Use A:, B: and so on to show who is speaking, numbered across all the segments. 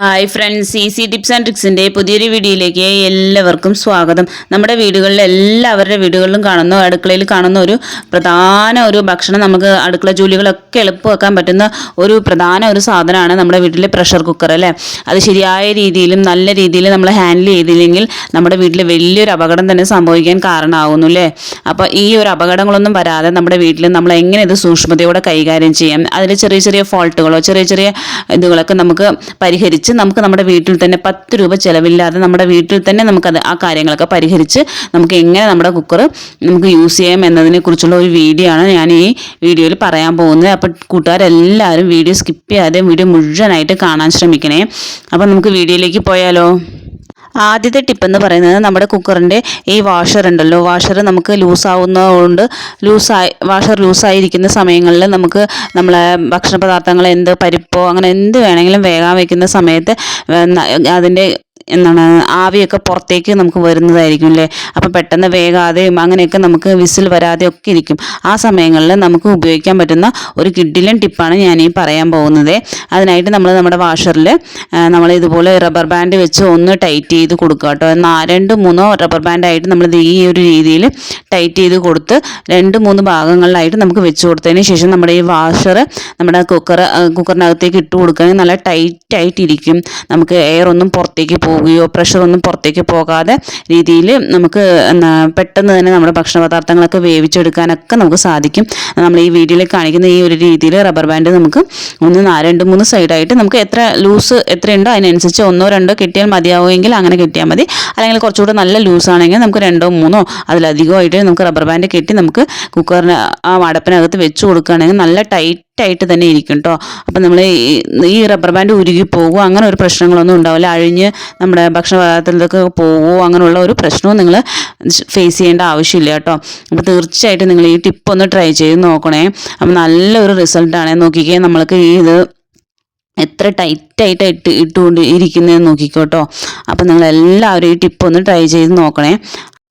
A: Hi friends easy tips and ട്രിക്സിന്റെ പുതിയൊരു വീഡിയോയിലേക്ക് എല്ലാവർക്കും സ്വാഗതം. നമ്മുടെ വീടുകളിൽ എല്ലാവരുടെ വീടുകളിലും കാണുന്ന അടുക്കളയിൽ കാണുന്ന ഒരു പ്രധാന ഒരു ഭക്ഷണം നമുക്ക് അടുക്കള ജോലികളൊക്കെ എളുപ്പമാക്കാൻ പറ്റുന്ന ഒരു പ്രധാന ഒരു സാധനമാണ് നമ്മുടെ വീട്ടിലെ പ്രഷർ കുക്കർ അല്ലേ? അത് ശരിയായ രീതിയിലും നല്ല രീതിയിൽ നമ്മൾ ഹാൻഡിൽ ചെയ്തില്ലെങ്കിൽ നമ്മുടെ വീട്ടിൽ വലിയൊരു അപകടം തന്നെ സംഭവിക്കാൻ കാരണമാകുന്നു അല്ലേ? അപ്പോൾ ഈ ഒരു അപകടങ്ങളൊന്നും വരാതെ നമ്മുടെ വീട്ടിൽ നമ്മൾ എങ്ങനെ ഇത് സൂക്ഷ്മതയോടെ കൈകാര്യം ചെയ്യാം? അതിൽ ചെറിയ ചെറിയ ഫോൾട്ടുകളോ ചെറിയ ചെറിയ ഇതുകളൊക്കെ നമുക്ക് പരിഹരിച്ച് നമുക്ക് നമ്മുടെ വീട്ടിൽ തന്നെ പത്ത് രൂപ ചിലവില്ലാതെ നമ്മുടെ വീട്ടിൽ തന്നെ നമുക്കത് ആ കാര്യങ്ങളൊക്കെ പരിഹരിച്ച് നമുക്ക് എങ്ങനെ നമ്മുടെ കുക്കർ നമുക്ക് യൂസ് ചെയ്യാം എന്നതിനെ കുറിച്ചുള്ള ഒരു വീഡിയോ ആണ് ഞാൻ ഈ വീഡിയോയിൽ പറയാൻ പോകുന്നത്. അപ്പോൾ കൂട്ടുകാരെല്ലാവരും വീഡിയോ സ്കിപ്പ് ചെയ്യാതെ വീഡിയോ മുഴുവനായിട്ട് കാണാൻ ശ്രമിക്കണേ. അപ്പം നമുക്ക് വീഡിയോയിലേക്ക് പോയാലോ? ആദ്യത്തെ ടിപ്പ് എന്ന് പറയുന്നത് നമ്മുടെ കുക്കറിന്റെ ഈ വാഷർ ഉണ്ടല്ലോ. വാഷർ നമുക്ക് ലൂസാവുന്നതുകൊണ്ട് ലൂസായി വാഷർ ലൂസായിരിക്കുന്ന സമയങ്ങളിൽ നമുക്ക് നമ്മളെ ഭക്ഷണ പദാർത്ഥങ്ങൾ എന്ത് പരിപ്പോ അങ്ങനെ എന്ത് വേണമെങ്കിലും വേഗം വയ്ക്കുന്ന സമയത്ത് അതിന്റെ എന്താണ് ആവിയൊക്കെ പുറത്തേക്ക് നമുക്ക് വരുന്നതായിരിക്കും അല്ലേ? അപ്പം പെട്ടെന്ന് വേഗാതെയും അങ്ങനെയൊക്കെ നമുക്ക് വിസിൽ വരാതെ ഒക്കെ ഇരിക്കും. ആ സമയങ്ങളിൽ നമുക്ക് ഉപയോഗിക്കാൻ പറ്റുന്ന ഒരു കിഡിലൻ ടിപ്പാണ് ഞാൻ ഈ പറയാൻ പോകുന്നത്. അതിനായിട്ട് നമ്മൾ നമ്മുടെ വാഷറിൽ നമ്മൾ ഇതുപോലെ റബ്ബർ ബാൻഡ് വെച്ച് ഒന്ന് ടൈറ്റ് ചെയ്ത് കൊടുക്കുക കേട്ടോ. എന്നാൽ രണ്ട് മൂന്നോ റബ്ബർ ബാൻഡായിട്ട് നമ്മൾ ഈ ഒരു രീതിയിൽ ടൈറ്റ് ചെയ്ത് കൊടുത്ത് രണ്ട് മൂന്ന് ഭാഗങ്ങളിലായിട്ട് നമുക്ക് വെച്ച് കൊടുത്തതിന് ശേഷം നമ്മുടെ ഈ വാഷർ നമ്മുടെ കുക്കർ കുക്കറിനകത്തേക്ക് ഇട്ട് കൊടുക്കുകയാണെങ്കിൽ നല്ല ടൈറ്റായിട്ടിരിക്കും. നമുക്ക് എയർ ഒന്നും പുറത്തേക്ക് പോവുകയോ പ്രഷറൊന്നും പുറത്തേക്ക് പോകാതെ രീതിയിൽ നമുക്ക് എന്നാ പെട്ടെന്ന് തന്നെ നമ്മുടെ ഭക്ഷണ പദാർത്ഥങ്ങളൊക്കെ വേവിച്ചെടുക്കാനൊക്കെ നമുക്ക് സാധിക്കും. നമ്മൾ ഈ വീഡിയോയിൽ കാണിക്കുന്ന ഈ ഒരു രീതിയിൽ റബ്ബർ ബാൻഡ് നമുക്ക് ഒന്ന് നാല് രണ്ട് മൂന്ന് സൈഡായിട്ട് നമുക്ക് എത്ര ലൂസ് എത്രയുണ്ടോ അതിനനുസരിച്ച് ഒന്നോ രണ്ടോ കിട്ടിയാൽ മതിയാവുമെങ്കിൽ അങ്ങനെ കിട്ടിയാൽ മതി. അല്ലെങ്കിൽ കുറച്ചുകൂടെ നല്ല ലൂസ് ആണെങ്കിൽ നമുക്ക് രണ്ടോ മൂന്നോ അതിലധികമായിട്ട് നമുക്ക് റബ്ബർ ബാൻഡ് കെട്ടി നമുക്ക് കുക്കറിന് ആ അടപ്പിനകത്ത് വെച്ച് കൊടുക്കുകയാണെങ്കിൽ നല്ല ടൈറ്റ് ആയിട്ട് തന്നെ ഇരിക്കും കേട്ടോ അപ്പം നമ്മൾ ഈ റബ്ബർ ബാൻഡ് ഉരുകി പോകുമോ അങ്ങനെ ഒരു പ്രശ്നങ്ങളൊന്നും ഉണ്ടാവില്ല. അഴിഞ്ഞ് നമ്മുടെ ഭക്ഷണ പദാർത്ഥത്തിലൊക്കെ പോകുമോ അങ്ങനെയുള്ള ഒരു പ്രശ്നവും നിങ്ങൾ ഫേസ് ചെയ്യേണ്ട ആവശ്യമില്ല കേട്ടോ അപ്പോൾ തീർച്ചയായിട്ടും നിങ്ങൾ ഈ ടിപ്പ് ഒന്ന് ട്രൈ ചെയ്ത് നോക്കണേ. അപ്പം നല്ലൊരു റിസൾട്ടാണ് നോക്കിക്കേ നമ്മൾക്ക് ഈ ഇത് എത്ര ടൈറ്റായിട്ട് ഇട്ട് ഇട്ടുകൊണ്ട് ഇരിക്കുന്നതെന്ന് നോക്കിക്കോട്ടോ അപ്പം നിങ്ങൾ എല്ലാവരും ഈ ടിപ്പ് ഒന്ന് ട്രൈ ചെയ്ത് നോക്കണേ.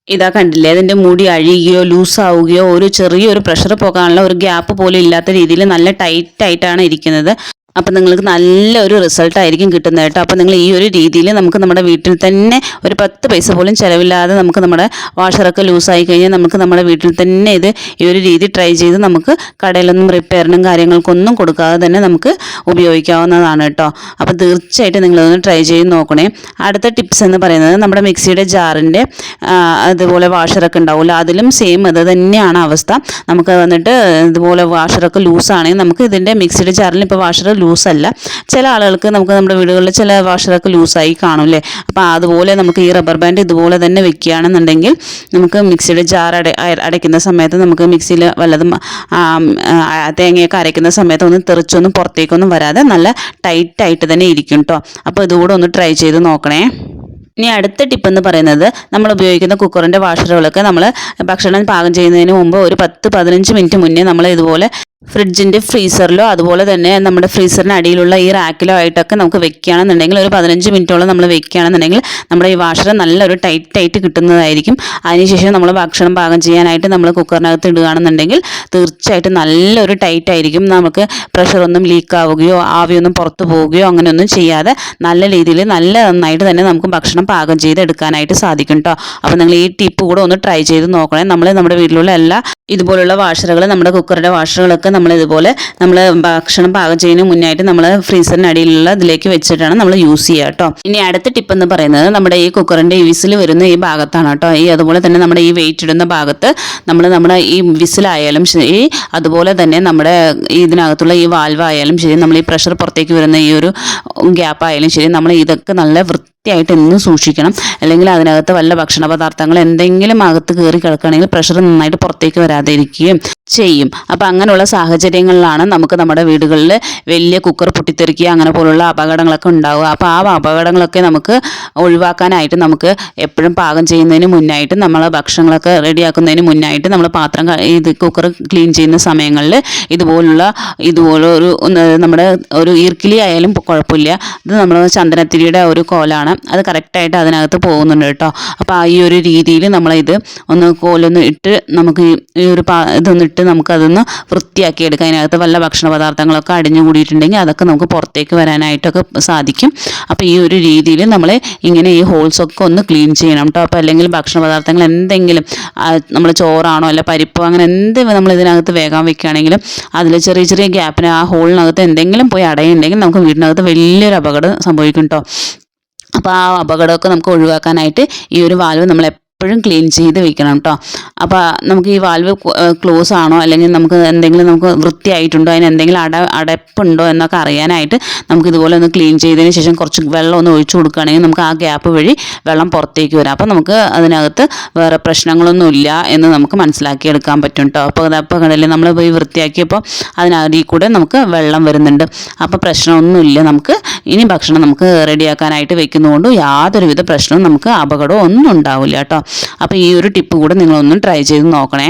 A: ഇതാ കണ്ടില്ലേ? അതിന്റെ മുടി അഴിയുകയോ ലൂസാവുകയോ ഒരു ചെറിയൊരു പ്രഷർ പോകാനുള്ള ഒരു ഗ്യാപ്പ് പോലും ഇല്ലാത്ത രീതിയിൽ നല്ല ടൈറ്റായിട്ടാണ് ഇരിക്കുന്നത്. അപ്പം നിങ്ങൾക്ക് നല്ലൊരു റിസൾട്ടായിരിക്കും കിട്ടുന്നത് കേട്ടോ. അപ്പം നിങ്ങൾ ഈ ഒരു രീതിയിൽ നമുക്ക് നമ്മുടെ വീട്ടിൽ തന്നെ ഒരു പത്ത് പൈസ പോലും ചിലവില്ലാതെ നമുക്ക് നമ്മുടെ വാഷറൊക്കെ ലൂസായി കഴിഞ്ഞാൽ നമുക്ക് നമ്മുടെ വീട്ടിൽ തന്നെ ഇത് ഈ ഒരു രീതി ട്രൈ ചെയ്ത് നമുക്ക് കടയിലൊന്നും റിപ്പയറിനും കാര്യങ്ങൾക്കൊന്നും കൊടുക്കാതെ തന്നെ നമുക്ക് ഉപയോഗിക്കാവുന്നതാണ് കേട്ടോ. അപ്പോൾ തീർച്ചയായിട്ടും നിങ്ങളൊന്ന് ട്രൈ ചെയ്ത് നോക്കണേ. അടുത്ത ടിപ്സ് എന്ന് പറയുന്നത് നമ്മുടെ മിക്സിയുടെ ജാറിന്റെ അതുപോലെ വാഷറൊക്കെ ഉണ്ടാവില്ല അതിലും സെയിം അത് തന്നെയാണ് അവസ്ഥ. നമുക്ക് വന്നിട്ട് ഇതുപോലെ വാഷറൊക്കെ ലൂസാണെങ്കിൽ നമുക്ക് ഇതിന്റെ മിക്സിയുടെ ജാറിൽ ഇപ്പോൾ വാഷർ ലൂസല്ല. ചില ആളുകൾക്ക് നമുക്ക് നമ്മുടെ വീടുകളിൽ ചില വാഷറൊക്കെ ലൂസായി കാണും അല്ലേ അപ്പോൾ അതുപോലെ നമുക്ക് ഈ റബ്ബർ ബാൻഡ് ഇതുപോലെ തന്നെ വെക്കുകയാണെന്നുണ്ടെങ്കിൽ നമുക്ക് മിക്സിയുടെ ജാർ അട അടയ്ക്കുന്ന സമയത്ത് നമുക്ക് മിക്സിയിൽ വല്ലതും തേങ്ങയൊക്കെ അരയ്ക്കുന്ന സമയത്ത് ഒന്ന് തെറിച്ചൊന്നും പുറത്തേക്കൊന്നും വരാതെ നല്ല ടൈറ്റായിട്ട് തന്നെ ഇരിക്കും കേട്ടോ അപ്പോൾ ഇതുകൂടെ ഒന്ന് ട്രൈ ചെയ്ത് നോക്കണേ. ഇനി അടുത്ത ടിപ്പ് എന്ന് പറയുന്നത് നമ്മൾ ഉപയോഗിക്കുന്ന കുക്കറിന്റെ വാഷറുകളൊക്കെ നമ്മൾ ഭക്ഷണം പാകം ചെയ്യുന്നതിന് മുമ്പ് ഒരു പത്ത് പതിനഞ്ച് മിനിറ്റ് മുന്നേ നമ്മൾ ഇതുപോലെ ഫ്രിഡ്ജിന്റെ ഫ്രീസറിലോ അതുപോലെ തന്നെ നമ്മുടെ ഫ്രീസറിന് അടിയിലുള്ള ഈ റാക്കിലോ ആയിട്ടൊക്കെ നമുക്ക് വെക്കുകയാണെന്നുണ്ടെങ്കിൽ ഒരു പതിനഞ്ച് മിനിറ്റോളം നമ്മൾ വെക്കുകയാണെന്നുണ്ടെങ്കിൽ നമ്മുടെ ഈ വാഷർ നല്ലൊരു ടൈറ്റ് ആയിട്ട് കിട്ടുന്നതായിരിക്കും. അതിനുശേഷം നമ്മൾ ഭക്ഷണം പാകം ചെയ്യാനായിട്ട് നമ്മൾ കുക്കറിനകത്ത് ഇടുകയാണെന്നുണ്ടെങ്കിൽ തീർച്ചയായിട്ടും നല്ലൊരു ടൈറ്റ് ആയിരിക്കും. നമുക്ക് പ്രഷറൊന്നും ലീക്ക് ആവുകയോ ആവിയൊന്നും പുറത്തു പോവുകയോ അങ്ങനെയൊന്നും ചെയ്യാതെ നല്ല രീതിയിൽ നല്ല നന്നായിട്ട് തന്നെ നമുക്ക് ഭക്ഷണം പാകം ചെയ്തെടുക്കാനായിട്ട് സാധിക്കും കേട്ടോ അപ്പോൾ നിങ്ങൾ ഈ ടിപ്പ് കൂടെ ഒന്ന് ട്രൈ ചെയ്ത് നോക്കണേ. നമ്മൾ നമ്മുടെ വീട്ടിലുള്ള എല്ലാ ഇതുപോലുള്ള വാഷറുകൾ നമ്മുടെ കുക്കറിന്റെ വാഷറുകളൊക്കെ നമ്മൾ ഇതുപോലെ നമ്മൾ ഭക്ഷണം പാകം ചെയ്യുന്നതിന് മുന്നായിട്ട് നമ്മൾ ഫ്രീസറിന് അടിയിലുള്ള ഇതിലേക്ക് വെച്ചിട്ടാണ് നമ്മൾ യൂസ് ചെയ്യുക കേട്ടോ ഇനി അടുത്ത ടിപ്പ് എന്ന് പറയുന്നത് നമ്മുടെ ഈ കുക്കറിന്റെ ഈ വിസിൽ വരുന്ന ഈ ഭാഗത്താണ് കേട്ടോ ഈ അതുപോലെ തന്നെ നമ്മുടെ ഈ വെയിറ്റ് ഇടുന്ന ഭാഗത്ത് നമ്മൾ നമ്മുടെ ഈ വിസിലായാലും ശരി അതുപോലെ തന്നെ നമ്മുടെ ഇതിനകത്തുള്ള ഈ വാൽവായാലും ശരി നമ്മൾ ഈ പ്രഷർ പുറത്തേക്ക് വരുന്ന ഈ ഒരു ഗ്യാപ്പായാലും ശരി നമ്മൾ ഇതൊക്കെ നല്ല വൃത്തി വൃത്തിയായിട്ട് എന്നും സൂക്ഷിക്കണം. അല്ലെങ്കിൽ അതിനകത്ത് വല്ല ഭക്ഷണ പദാർത്ഥങ്ങൾ എന്തെങ്കിലും അകത്ത് കയറി കിടക്കുകയാണെങ്കിൽ പ്രഷർ നന്നായിട്ട് പുറത്തേക്ക് വരാതിരിക്കുകയും ചെയ്യും. അപ്പോൾ അങ്ങനെയുള്ള സാഹചര്യങ്ങളിലാണ് നമുക്ക് നമ്മുടെ വീടുകളിൽ വലിയ കുക്കർ പൊട്ടിത്തെറിക്കുക അങ്ങനെ പോലുള്ള അപകടങ്ങളൊക്കെ ഉണ്ടാവുക. അപ്പോൾ ആ അപകടങ്ങളൊക്കെ നമുക്ക് ഒഴിവാക്കാനായിട്ട് നമുക്ക് എപ്പോഴും പാകം ചെയ്യുന്നതിന് മുന്നായിട്ട് നമ്മൾ ഭക്ഷണങ്ങളൊക്കെ റെഡിയാക്കുന്നതിന് മുന്നായിട്ട് നമ്മൾ പാത്രം ഇത് കുക്കർ ക്ലീൻ ചെയ്യുന്ന സമയങ്ങളിൽ ഇതുപോലുള്ള ഇതുപോലെ ഒരു നമ്മുടെ ഒരു ഈർക്കിലി ആയാലും കുഴപ്പമില്ല. ഇത് നമ്മൾ ചന്ദനത്തിരിയുടെ ഒരു കോലാണ്. അത് കറക്റ്റായിട്ട് അതിനകത്ത് പോകുന്നുണ്ട് കേട്ടോ. അപ്പോൾ ആ ഈ ഒരു രീതിയിൽ നമ്മളിത് ഒന്ന് കോലൊന്ന് ഇട്ട് നമുക്ക് ഈ- ഒരു പാ ഇതൊന്ന് ഇട്ട് നമുക്കതൊന്ന് വൃത്തിയാക്കി എടുക്കാം അതിനകത്ത് വല്ല ഭക്ഷണ പദാർത്ഥങ്ങളൊക്കെ അടിഞ്ഞു കൂടിയിട്ടുണ്ടെങ്കിൽ അതൊക്കെ നമുക്ക് പുറത്തേക്ക് വരാനായിട്ടൊക്കെ സാധിക്കും. അപ്പോൾ ഈ ഒരു രീതിയിൽ നമ്മൾ ഇങ്ങനെ ഈ ഹോൾസൊക്കെ ഒന്ന് ക്ലീൻ ചെയ്യണം കേട്ടോ. അപ്പോൾ അല്ലെങ്കിൽ ഭക്ഷണ പദാർത്ഥങ്ങൾ എന്തെങ്കിലും നമ്മൾ ചോറാണോ അല്ല പരിപ്പോ അങ്ങനെ എന്ത് നമ്മൾ ഇതിനകത്ത് വേഗം വെക്കുകയാണെങ്കിലും അതിൽ ചെറിയ ചെറിയ ഗ്യാപ്പിന് ആ ഹോളിനകത്ത് എന്തെങ്കിലും പോയി അടയുണ്ടെങ്കിൽ നമുക്ക് വീടിനകത്ത് വലിയൊരു അപകടം സംഭവിക്കും കേട്ടോ. അപ്പോൾ ആ അപകടമൊക്കെ നമുക്ക് ഒഴിവാക്കാനായിട്ട് ഈ ഒരു വാൽവ് നമ്മൾ എപ്പോഴും ക്ലീൻ ചെയ്ത് വെക്കണം കേട്ടോ അപ്പോൾ നമുക്ക് ഈ വാൽവ് ക്ലോസ് ആണോ? അല്ലെങ്കിൽ നമുക്ക് എന്തെങ്കിലും നമുക്ക് വൃത്തിയായിട്ടുണ്ടോ? അതിന് എന്തെങ്കിലും അട അടപ്പുണ്ടോ? എന്നൊക്കെ അറിയാനായിട്ട് നമുക്ക് ഇതുപോലെ ഒന്ന് ക്ലീൻ ചെയ്തതിന് ശേഷം കുറച്ച് വെള്ളം ഒന്ന് ഒഴിച്ചു കൊടുക്കുകയാണെങ്കിൽ നമുക്ക് ആ ഗ്യാപ്പ് വഴി വെള്ളം പുറത്തേക്ക് വരാം. അപ്പോൾ നമുക്ക് അതിനകത്ത് വേറെ പ്രശ്നങ്ങളൊന്നുമില്ല എന്ന് നമുക്ക് മനസ്സിലാക്കിയെടുക്കാൻ പറ്റും കേട്ടോ അപ്പോൾ അപ്പോൾ കടലിൽ നമ്മൾ പോയി വൃത്തിയാക്കിയപ്പോൾ അതിനകത്ത് കൂടെ നമുക്ക് വെള്ളം വരുന്നുണ്ട്. അപ്പോൾ പ്രശ്നമൊന്നുമില്ല നമുക്ക് ഇനി ഭക്ഷണം നമുക്ക് റെഡിയാക്കാനായിട്ട് വെക്കുന്നതുകൊണ്ട് യാതൊരുവിധ പ്രശ്നവും നമുക്ക് അപകടവും ഒന്നും ഉണ്ടാവില്ല കേട്ടോ അപ്പോൾ ഈ ഒരു ടിപ്പ് കൂടെ നിങ്ങളൊന്ന് ട്രൈ ചെയ്ത് നോക്കണേ.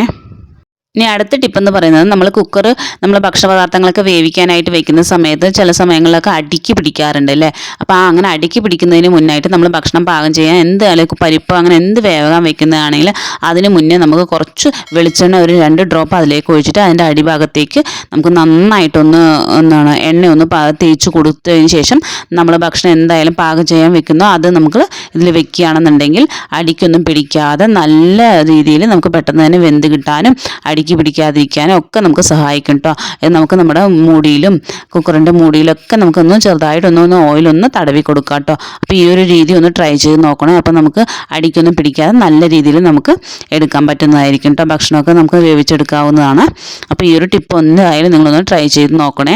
A: ഇനി അടുത്ത ടിപ്പ് എന്ന് പറയുന്നത് നമ്മൾ കുക്കർ നമ്മൾ ഭക്ഷണപദാർത്ഥങ്ങളൊക്കെ വേവിക്കാനായിട്ട് വെക്കുന്ന സമയത്ത് ചില സമയങ്ങളിലൊക്കെ അടുക്കി പിടിക്കാറുണ്ട് അല്ലേ? അപ്പോൾ അങ്ങനെ അടുക്കി പിടിക്കുന്നതിന് മുന്നായിട്ട് നമ്മൾ ഭക്ഷണം പാകം ചെയ്യാൻ എന്ത് അല്ലെങ്കിൽ പരിപ്പ് അങ്ങനെ എന്ത് വേവാൻ വെക്കുന്നതാണെങ്കിൽ അതിന് മുന്നേ നമുക്ക് കുറച്ച് വെളിച്ചെണ്ണ ഒരു രണ്ട് ഡ്രോപ്പ് അതിലേക്ക് ഒഴിച്ചിട്ട് അതിന്റെ അടിഭാഗത്തേക്ക് നമുക്ക് നന്നായിട്ടൊന്ന് എന്താണ് എണ്ണ ഒന്ന് തേച്ച് കൊടുത്തതിന് ശേഷം നമ്മൾ ഭക്ഷണം എന്തായാലും പാകം ചെയ്യാൻ വെക്കുന്നോ അത് നമുക്ക് ഇതിൽ വെക്കുകയാണെന്നുണ്ടെങ്കിൽ അടിക്കൊന്നും പിടിക്കാതെ നല്ല രീതിയിൽ നമുക്ക് പെട്ടെന്ന് തന്നെ വെന്ത് കിട്ടാനും അടിക്ക് പിടിക്കാതിരിക്കാനും ഒക്കെ നമുക്ക് സഹായിക്കും കേട്ടോ ഇത് നമുക്ക് നമ്മുടെ മൂടിയിലും കുക്കറിന്റെ മൂടിയിലൊക്കെ നമുക്കൊന്ന് ചെറുതായിട്ടൊന്നൊന്ന് ഓയിലൊന്ന് തടവി കൊടുക്കാം കേട്ടോ അപ്പോൾ ഈ ഒരു രീതി ഒന്ന് ട്രൈ ചെയ്ത് നോക്കണം. അപ്പോൾ നമുക്ക് അടിക്കൊന്നും പിടിക്കാതെ നല്ല രീതിയിൽ നമുക്ക് എടുക്കാൻ പറ്റുന്നതായിരിക്കും കേട്ടോ ഭക്ഷണമൊക്കെ നമുക്ക് വേവിച്ചെടുക്കാവുന്നതാണ്. അപ്പോൾ ഈ ഒരു ടിപ്പ് എന്തായാലും നിങ്ങളൊന്ന് ട്രൈ ചെയ്ത് നോക്കണേ.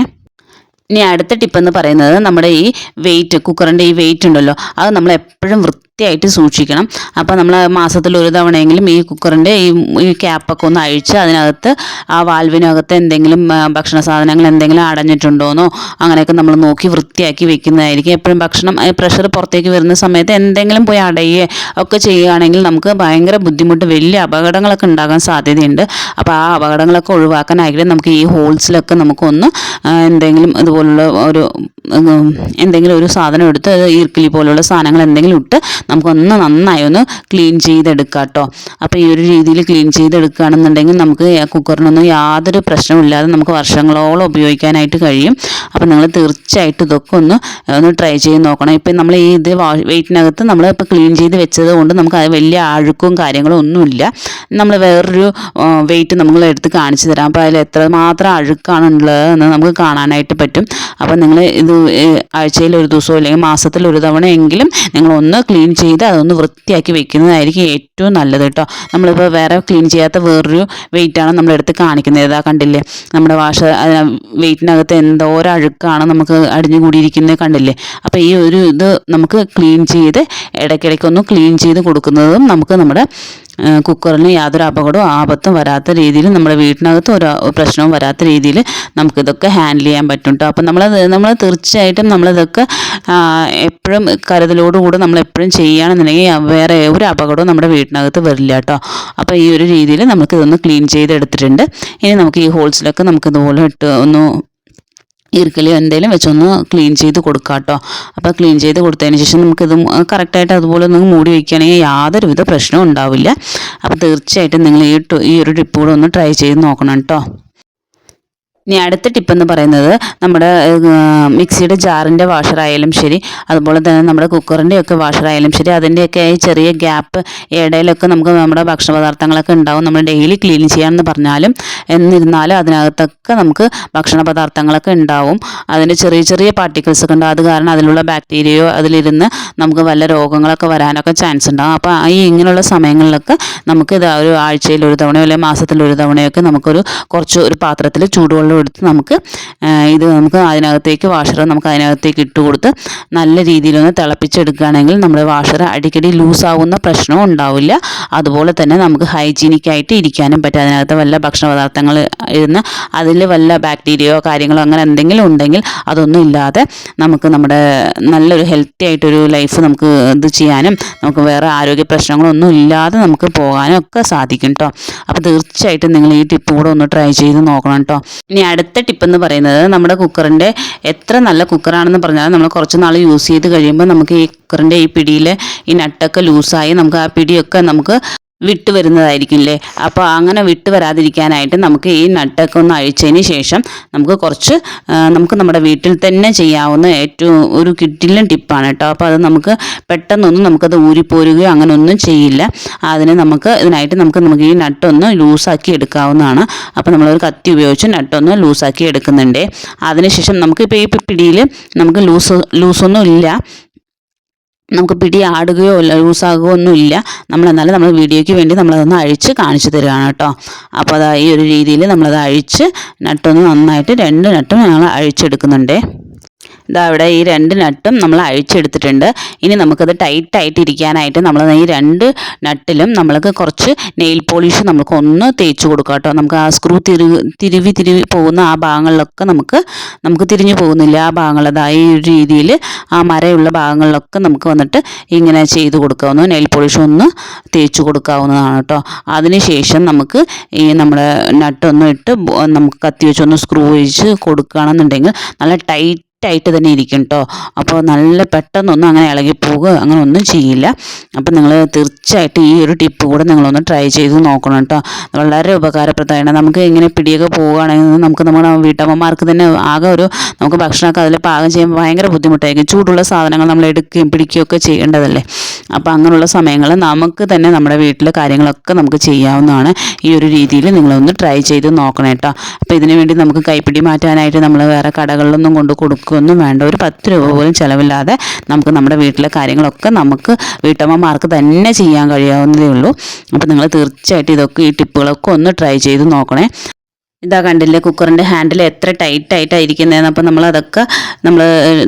A: ഇനി അടുത്ത ടിപ്പ് എന്ന് പറയുന്നത് നമ്മുടെ ഈ വെയിറ്റ് കുക്കറിന്റെ ഈ വെയിറ്റ് ഉണ്ടല്ലോ. അത് നമ്മൾ എപ്പോഴും വൃത്തിയായിട്ട് സൂക്ഷിക്കണം. അപ്പോൾ നമ്മൾ മാസത്തിൽ ഒരു തവണയെങ്കിലും ഈ കുക്കറിന്റെ ഈ ഈ ക്യാപ്പൊക്കെ ഒന്ന് അഴിച്ച് അതിനകത്ത് ആ വാൽവിനകത്ത് എന്തെങ്കിലും ഭക്ഷണ സാധനങ്ങൾ എന്തെങ്കിലും അടഞ്ഞിട്ടുണ്ടോയെന്നോ അങ്ങനെയൊക്കെ നമ്മൾ നോക്കി വൃത്തിയാക്കി വെക്കുന്നതായിരിക്കും. എപ്പോഴും ഭക്ഷണം പ്രഷർ പുറത്തേക്ക് വരുന്ന സമയത്ത് എന്തെങ്കിലും പോയി അടയുകയോ ഒക്കെ ചെയ്യുകയാണെങ്കിൽ നമുക്ക് ഭയങ്കര ബുദ്ധിമുട്ട് വലിയ അപകടങ്ങളൊക്കെ ഉണ്ടാകാൻ സാധ്യതയുണ്ട്. അപ്പോൾ ആ അപകടങ്ങളൊക്കെ ഒഴിവാക്കാനായിട്ട് നമുക്ക് ഈ ഹോൾസിലൊക്കെ നമുക്കൊന്ന് എന്തെങ്കിലും ഇതുപോലുള്ള ഒരു എന്തെങ്കിലും ഒരു സാധനം എടുത്ത് ഈർക്കിലി പോലുള്ള സാധനങ്ങൾ എന്തെങ്കിലും ഇട്ട് നമുക്കൊന്ന് നന്നായി ഒന്ന് ക്ലീൻ ചെയ്തെടുക്കാം കേട്ടോ. അപ്പോൾ ഈ ഒരു രീതിയിൽ ക്ലീൻ ചെയ്തെടുക്കുകയാണെന്നുണ്ടെങ്കിൽ നമുക്ക് കുക്കറിനൊന്നും യാതൊരു പ്രശ്നമില്ലാതെ നമുക്ക് വർഷങ്ങളോളം ഉപയോഗിക്കാനായിട്ട് കഴിയും. അപ്പോൾ നിങ്ങൾ തീർച്ചയായിട്ടും ഇതൊക്കെ ഒന്ന് ഒന്ന് ട്രൈ ചെയ്ത് നോക്കണം. ഇപ്പം നമ്മൾ ഈ ഇത് വെയിറ്റിനകത്ത് നമ്മൾ ഇപ്പോൾ ക്ലീൻ ചെയ്ത് വെച്ചത് കൊണ്ട് നമുക്ക് അത് വലിയ അഴുക്കും കാര്യങ്ങളും ഒന്നുമില്ല. നമ്മൾ വേറൊരു വെയിറ്റ് നമ്മൾ എടുത്ത് കാണിച്ചു തരാം. അപ്പോൾ അതിൽ എത്രമാത്രം അഴുക്കാണുള്ളത് എന്ന് നമുക്ക് കാണാനായിട്ട് പറ്റും. അപ്പോൾ നിങ്ങൾ ഇത് ആഴ്ചയിൽ ഒരു ദിവസമോ അല്ലെങ്കിൽ മാസത്തിൽ ഒരു തവണയെങ്കിലും നിങ്ങൾ ഒന്ന് ക്ലീൻ ചെയ്ത് അതൊന്ന് വൃത്തിയാക്കി വെക്കുന്നതായിരിക്കും ഏറ്റവും നല്ലത് കേട്ടോ. നമ്മളിപ്പോൾ വേറെ ക്ലീൻ ചെയ്യാത്ത വേറൊരു വെയിറ്റാണ് നമ്മളെടുത്ത് കാണിക്കുന്നത്. ഇതാ കണ്ടില്ലേ? നമ്മുടെ വാഷ വെയിറ്റിനകത്ത് എന്തോരം അഴുക്കാണ് നമുക്ക് അടിഞ്ഞു കൂടിയിരിക്കുന്നത് കണ്ടില്ലേ? അപ്പോൾ ഈ ഒരു ഇത് നമുക്ക് ക്ലീൻ ചെയ്ത് ഇടയ്ക്കിടയ്ക്കൊന്ന് ക്ലീൻ ചെയ്ത് കൊടുക്കുന്നതും നമുക്ക് നമ്മുടെ കുക്കറിന് യാതൊരു അപകടവും ആപത്തും വരാത്ത രീതിയിൽ നമ്മുടെ വീട്ടിനകത്ത് ഒരു പ്രശ്നവും വരാത്ത രീതിയിൽ നമുക്കിതൊക്കെ ഹാൻഡിൽ ചെയ്യാൻ പറ്റും കേട്ടോ അപ്പം നമ്മളത് നമ്മൾ തീർച്ചയായിട്ടും നമ്മളിതൊക്കെ എപ്പോഴും കരുതലോടുകൂടെ നമ്മൾ എപ്പോഴും ചെയ്യുകയാണെന്നുണ്ടെങ്കിൽ വേറെ ഒരു അപകടവും നമ്മുടെ വീട്ടിനകത്ത് വരില്ല കേട്ടോ അപ്പോൾ ഈ ഒരു രീതിയിൽ നമുക്കിതൊന്ന് ക്ലീൻ ചെയ്തെടുത്തിട്ടുണ്ട്. ഇനി നമുക്ക് ഈ ഹോൾസിലൊക്കെ നമുക്കിതുപോലെ ഇട്ട് ഒന്ന് ഈർക്കലിയോ എന്തെങ്കിലും വെച്ചൊന്ന് ക്ലീൻ ചെയ്ത് കൊടുക്കാം കേട്ടോ അപ്പോൾ ക്ലീൻ ചെയ്ത് കൊടുത്തതിന് ശേഷം നമുക്കിത് കറക്റ്റായിട്ട് അതുപോലെ ഒന്ന് മൂടി വയ്ക്കുകയാണെങ്കിൽ യാതൊരുവിധ പ്രശ്നവും ഉണ്ടാവില്ല. അപ്പോൾ തീർച്ചയായിട്ടും നിങ്ങൾ ഈ ഈ ഒരു ടിപ്പ് കൂടെ ഒന്ന് ട്രൈ ചെയ്ത് നോക്കണം കേട്ടോ. ഇനി അടുത്ത ടിപ്പ് എന്ന് പറയുന്നത് നമ്മുടെ മിക്സിയുടെ ജാറിന്റെ വാഷറായാലും ശരി അതുപോലെ തന്നെ നമ്മുടെ കുക്കറിന്റെ ഒക്കെ വാഷറായാലും ശരി അതിന്റെയൊക്കെ ഈ ചെറിയ ഗ്യാപ്പ് ഇടയിലൊക്കെ നമുക്ക് നമ്മുടെ ഭക്ഷണ പദാർത്ഥങ്ങളൊക്കെ ഉണ്ടാവും. നമ്മൾ ഡെയിലി ക്ലീൻ ചെയ്യാമെന്ന് പറഞ്ഞാലും എന്നിരുന്നാലും അതിനകത്തൊക്കെ നമുക്ക് ഭക്ഷണ പദാർത്ഥങ്ങളൊക്കെ ഉണ്ടാവും. അതിന്റെ ചെറിയ ചെറിയ പാർട്ടിക്കിൾസ് ഒക്കെ ഉണ്ടാവും. അത് കാരണം അതിലുള്ള ബാക്ടീരിയയോ അതിലിരുന്ന് നമുക്ക് വല്ല രോഗങ്ങളൊക്കെ വരാനൊക്കെ ചാൻസ് ഉണ്ടാകും അപ്പോൾ ഈ ഇങ്ങനെയുള്ള സമയങ്ങളിലൊക്കെ നമുക്ക് ഇത് ഒരു ആഴ്ചയിൽ ഒരു തവണയോ അല്ലെങ്കിൽ മാസത്തിൽ ഒരു തവണയൊക്കെ നമുക്കൊരു കുറച്ച് ഒരു പാത്രത്തിൽ ചൂടുവെള്ളം എടുത്ത് നമുക്ക് ഇത് നമുക്ക് അതിനകത്തേക്ക് വാഷർ നമുക്ക് അതിനകത്തേക്ക് ഇട്ട് കൊടുത്ത് നല്ല രീതിയിലൊന്ന് തിളപ്പിച്ചെടുക്കുകയാണെങ്കിൽ നമ്മുടെ വാഷർ അടിക്കടി ലൂസാവുന്ന പ്രശ്നവും ഉണ്ടാവില്ല. അതുപോലെ തന്നെ നമുക്ക് ഹൈജീനിക്കായിട്ട് ഇരിക്കാനും പറ്റും. അതിനകത്ത് വല്ല ഭക്ഷണ പദാർത്ഥങ്ങൾ ഇരുന്ന് അതിൽ വല്ല ബാക്ടീരിയയോ കാര്യങ്ങളോ അങ്ങനെ എന്തെങ്കിലും ഉണ്ടെങ്കിൽ അതൊന്നും ഇല്ലാതെ നമുക്ക് നമ്മുടെ നല്ലൊരു ഹെൽത്തി ആയിട്ടൊരു ലൈഫ് നമുക്ക് ഇത് ചെയ്യാനും നമുക്ക് വേറെ ആരോഗ്യ പ്രശ്നങ്ങളൊന്നും ഇല്ലാതെ നമുക്ക് പോകാനും ഒക്കെ സാധിക്കും കേട്ടോ അപ്പോൾ തീർച്ചയായിട്ടും നിങ്ങൾ ഈ ടിപ്പ് കൂടെ ഒന്ന് ട്രൈ ചെയ്ത് നോക്കണം കേട്ടോ ഇനി അടുത്ത ടിപ്പ് എന്ന് പറയുന്നത് നമ്മുടെ കുക്കറിന്റെ എത്ര നല്ല കുക്കറാണെന്ന് പറഞ്ഞാൽ നമ്മൾ കുറച്ച് നാൾ യൂസ് ചെയ്ത് കഴിയുമ്പോൾ നമുക്ക് ഈ കുക്കറിന്റെ ഈ പിടിയിൽ ഈ നട്ടൊക്കെ ലൂസായി നമുക്ക് ആ പിടിയൊക്കെ നമുക്ക് വിട്ട് വരുന്നതായിരിക്കില്ലേ അപ്പോൾ അങ്ങനെ വിട്ട് വരാതിരിക്കാനായിട്ട് നമുക്ക് ഈ നട്ടൊക്കെ ഒന്ന് അഴിച്ചതിന് ശേഷം നമുക്ക് കുറച്ച് നമുക്ക് നമ്മുടെ വീട്ടിൽ തന്നെ ചെയ്യാവുന്ന ഏറ്റവും ഒരു കിട്ടിലും ടിപ്പാണ് കേട്ടോ അപ്പോൾ അത് നമുക്ക് പെട്ടെന്നൊന്നും നമുക്കത് ഊരിപ്പോരുകയോ അങ്ങനെ ഒന്നും ചെയ്യില്ല. അതിന് നമുക്ക് ഇതിനായിട്ട് നമുക്ക് നമുക്ക് ഈ നട്ടൊന്ന് ലൂസാക്കി എടുക്കാവുന്നതാണ്. അപ്പോൾ നമ്മളൊരു കത്തി ഉപയോഗിച്ച് നട്ടൊന്ന് ലൂസാക്കി എടുക്കുന്നുണ്ട്. അതിനുശേഷം നമുക്ക് ഇപ്പോൾ ഈ പിടിയിൽ നമുക്ക് ലൂസ് ലൂസൊന്നും ഇല്ല നമുക്ക് പിടി ആടുകയോ ലൂസാകുകയോ ഒന്നും ഇല്ല നമ്മൾ എന്നാലും നമ്മൾ വീഡിയോയ്ക്ക് വേണ്ടി നമ്മളതൊന്ന് അഴിച്ച് കാണിച്ചു തരികയാണ് കേട്ടോ. അപ്പോൾ അതാ ഈ ഒരു രീതിയിൽ നമ്മളത് അഴിച്ച് നട്ടൊന്ന് നന്നായിട്ട് രണ്ട് നട്ടും ഞങ്ങൾ അഴിച്ചെടുക്കുന്നുണ്ട്. ഇതാ ഇവിടെ ഈ രണ്ട് നട്ടും നമ്മൾ അഴിച്ചെടുത്തിട്ടുണ്ട്. ഇനി നമുക്കത് ടൈറ്റായിട്ട് ഇരിക്കാനായിട്ട് നമ്മൾ ഈ രണ്ട് നട്ടിലും നമ്മൾക്ക് കുറച്ച് നെയിൽ പോളിഷ് നമുക്ക് ഒന്ന് തേച്ച് കൊടുക്കാം കേട്ടോ. നമുക്ക് ആ സ്ക്രൂ തിരിവ് തിരുവി തിരുവി പോകുന്ന ആ ഭാഗങ്ങളിലൊക്കെ നമുക്ക് നമുക്ക് തിരിഞ്ഞു പോകുന്നില്ല. ആ ഭാഗങ്ങൾ ഈ ഒരു രീതിയിൽ ആ മരയുള്ള ഭാഗങ്ങളിലൊക്കെ നമുക്ക് വന്നിട്ട് ഇങ്ങനെ ചെയ്ത് കൊടുക്കാവുന്ന നെയിൽ പോളിഷ് ഒന്ന് തേച്ച് കൊടുക്കാവുന്നതാണ് കേട്ടോ. അതിനുശേഷം നമുക്ക് ഈ നമ്മുടെ നട്ടൊന്നും ഇട്ട് നമുക്ക് കത്തി വെച്ചൊന്ന് സ്ക്രൂ വെച്ച് കൊടുക്കുകയാണെന്നുണ്ടെങ്കിൽ നല്ല ടൈറ്റ് ആയിട്ട് തന്നെ ഇരിക്കും കേട്ടോ അപ്പോൾ നല്ല പെട്ടെന്നൊന്നും അങ്ങനെ ഇളകി പോകുക അങ്ങനെ ഒന്നും ചെയ്യില്ല. അപ്പോൾ നിങ്ങൾ തീർച്ചയായിട്ടും ഈ ഒരു ടിപ്പ് കൂടെ നിങ്ങളൊന്ന് ട്രൈ ചെയ്ത് നോക്കണം കേട്ടോ വളരെ ഉപകാരപ്രദമാണ് നമുക്ക് ഇങ്ങനെ പിടിയൊക്കെ പോവുകയാണെങ്കിൽ നമുക്ക് നമ്മുടെ വീട്ടമ്മമാർക്ക് തന്നെ ആകെ ഒരു നമുക്ക് ഭക്ഷണമൊക്കെ അതിൽ പാകം ചെയ്യുമ്പോൾ ഭയങ്കര ബുദ്ധിമുട്ടായിരിക്കും. ചൂടുള്ള സാധനങ്ങൾ നമ്മൾ എടുക്കുകയും പിടിക്കുകയൊക്കെ ചെയ്യേണ്ടതല്ലേ? അപ്പോൾ അങ്ങനെയുള്ള സമയങ്ങൾ നമുക്ക് തന്നെ നമ്മുടെ വീട്ടിലെ കാര്യങ്ങളൊക്കെ നമുക്ക് ചെയ്യാവുന്നതാണ് ഈ ഒരു രീതിയിൽ നിങ്ങളൊന്ന് ട്രൈ ചെയ്ത് നോക്കണം കേട്ടോ അപ്പോൾ ഇതിനു വേണ്ടി നമുക്ക് കൈപ്പിടി മാറ്റാനായിട്ട് നമ്മൾ വേറെ കടകളിലൊന്നും കൊണ്ട് കൊടുക്കുകയൊന്നും വേണ്ട. ഒരു പത്ത് രൂപ പോലും ചിലവില്ലാതെ നമുക്ക് നമ്മുടെ വീട്ടിലെ കാര്യങ്ങളൊക്കെ നമുക്ക് വീട്ടമ്മമാർക്ക് തന്നെ ചെയ്യാൻ കഴിയാവുന്നതേ ഉള്ളൂ. അപ്പോൾ നിങ്ങൾ തീർച്ചയായിട്ടും ഇതൊക്കെ ഈ ടിപ്പുകളൊക്കെ ഒന്ന് ട്രൈ ചെയ്ത് നോക്കണേ. ഇതാ കണ്ടില്ലേ കുക്കറിന്റെ ഹാൻഡിൽ എത്ര ടൈറ്റ് ആയിട്ടായിരിക്കുന്നതെന്ന്. അപ്പോൾ നമ്മൾ അതൊക്കെ നമ്മൾ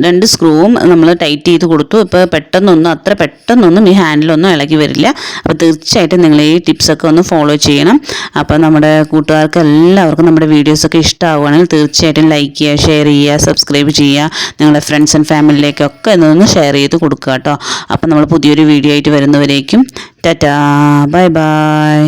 A: രണ്ട് സ്ക്രൂവും നമ്മൾ ടൈറ്റ് ചെയ്ത് കൊടുത്തു. ഇപ്പോൾ പെട്ടെന്നൊന്നും അത്ര പെട്ടെന്നൊന്നും ഈ ഹാൻഡിലൊന്നും ഇളകി വരില്ല. അപ്പോൾ തീർച്ചയായിട്ടും നിങ്ങൾ ഈ ടിപ്സൊക്കെ ഒന്ന് ഫോളോ ചെയ്യണം. അപ്പോൾ നമ്മുടെ കൂട്ടുകാർക്ക് എല്ലാവർക്കും നമ്മുടെ വീഡിയോസൊക്കെ ഇഷ്ടമാവുകയാണെങ്കിൽ തീർച്ചയായിട്ടും ലൈക്ക് ചെയ്യുക ഷെയർ ചെയ്യുക സബ്സ്ക്രൈബ് ചെയ്യുക. നിങ്ങളുടെ ഫ്രണ്ട്സ് ആൻഡ് ഫാമിലിയിലേക്കൊക്കെ ഇതൊന്ന് ഷെയർ ചെയ്ത് കൊടുക്കുക കേട്ടോ. അപ്പോൾ നമ്മൾ പുതിയൊരു വീഡിയോ ആയിട്ട് വരുന്നവരേക്കും. Tata bye bye